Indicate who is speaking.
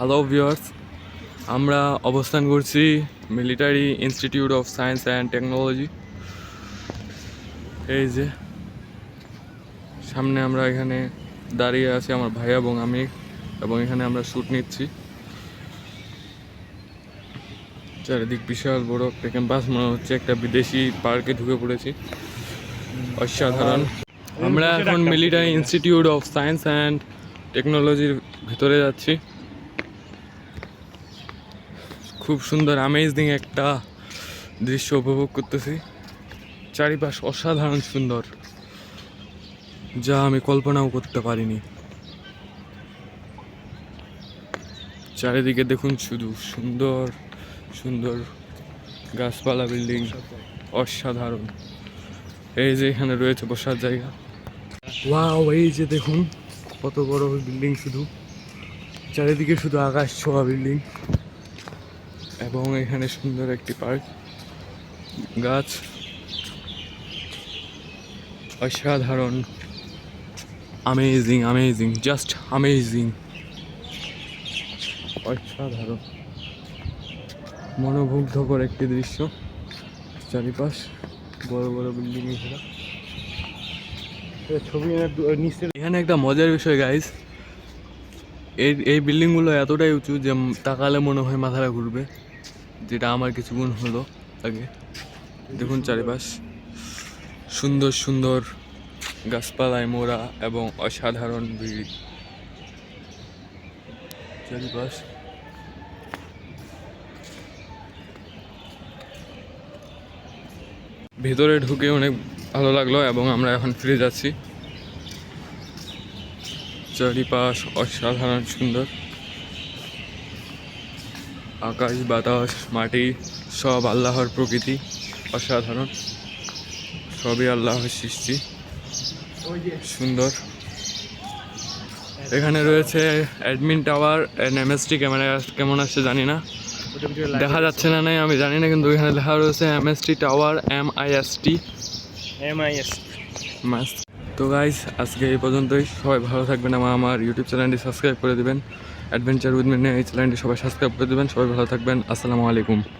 Speaker 1: Hello viewers আমরা অবস্থান করছি military institute of science and technology এই যে, সামনে আমরা এখানে দাঁড়িয়ে আছি আমার ভাই এবং আমি, এবং এখানে আমরা শ্যুট নিচ্ছি। চারিদিক বিশাল বড় একটা ক্যাম্পাস মনে হচ্ছে একটা বিদেশি পার্কে ঢুকে পড়েছি। অসাধারণ। আমরা এখন military institute of science and টেকনোলজির ভিতরে যাচ্ছি। খুব সুন্দর আমেজিং একটা দৃশ্য উপভোগ করতেছি। চারিপাশ অসাধারণ সুন্দর, যা আমি কল্পনাও করতে পারিনি। চারিদিকে দেখুন শুধু সুন্দর সুন্দর গাছপালা বিল্ডিং অসাধারণ। এই যে এখানে রয়েছে বসার জায়গা। ওয়াও এই যে দেখুন, কত বড় বিল্ডিং শুধু। চারিদিকে শুধু আকাশ ছোঁয়া বিল্ডিং এবং এখানে সুন্দর একটি পার্ক। গাছ অসাধারণ। আমেজিং আমেজিং জাস্ট আমেজিং অসাধারণ। মনোমুগ্ধকর একটি দৃশ্য। চারিপাশ বড় বড় বিল্ডিং ঘেরা।
Speaker 2: ছবি নিচে
Speaker 1: এখানে একটা মজার বিষয় গাইস এই এই বিল্ডিংগুলো এতটাই উঁচু যে তাকালে মনে হয় মাথাটা ঘুরবে। যেটা আমার কিছুক্ষণ হলো আগে। দেখুন চারিপাশ। সুন্দর সুন্দর গাছপালায় মোড়া এবং অসাধারণ ভিড়। চারিপাশ। ভেতরে ঢুকে অনেক ভালো লাগল এবং আমরা এখন ফিরে যাচ্ছি। চারিপাশ অসাধারণ, সুন্দর। আকাশ বাতাস মাটি সব আল্লাহর প্রকৃতি অসাধারণ। সবই আল্লাহর সৃষ্টি। সুন্দর। এখানে রয়েছে অ্যাডমিন টাওয়ার এমএসটি ক্যামেরা কেমন আসছে জানি না। দেখা যাচ্ছে না নাই আমি জানি না কিন্তু এখানে লেখা রয়েছে MST tower M I S T
Speaker 2: M I S
Speaker 1: মাস তো গাইস আজকে এই পর্যন্তই। সবাই ভালো থাকবেন আমার আমার ইউটিউব চ্যানেলটি সাবস্ক্রাইব করে দেবেন। অ্যাডভেঞ্চার উইথ মিনে এই চ্যানেলটি সবাই সাবস্ক্রাইব করে দেবেন সবাই ভালো থাকবেন। আসসালামু আলাইকুম।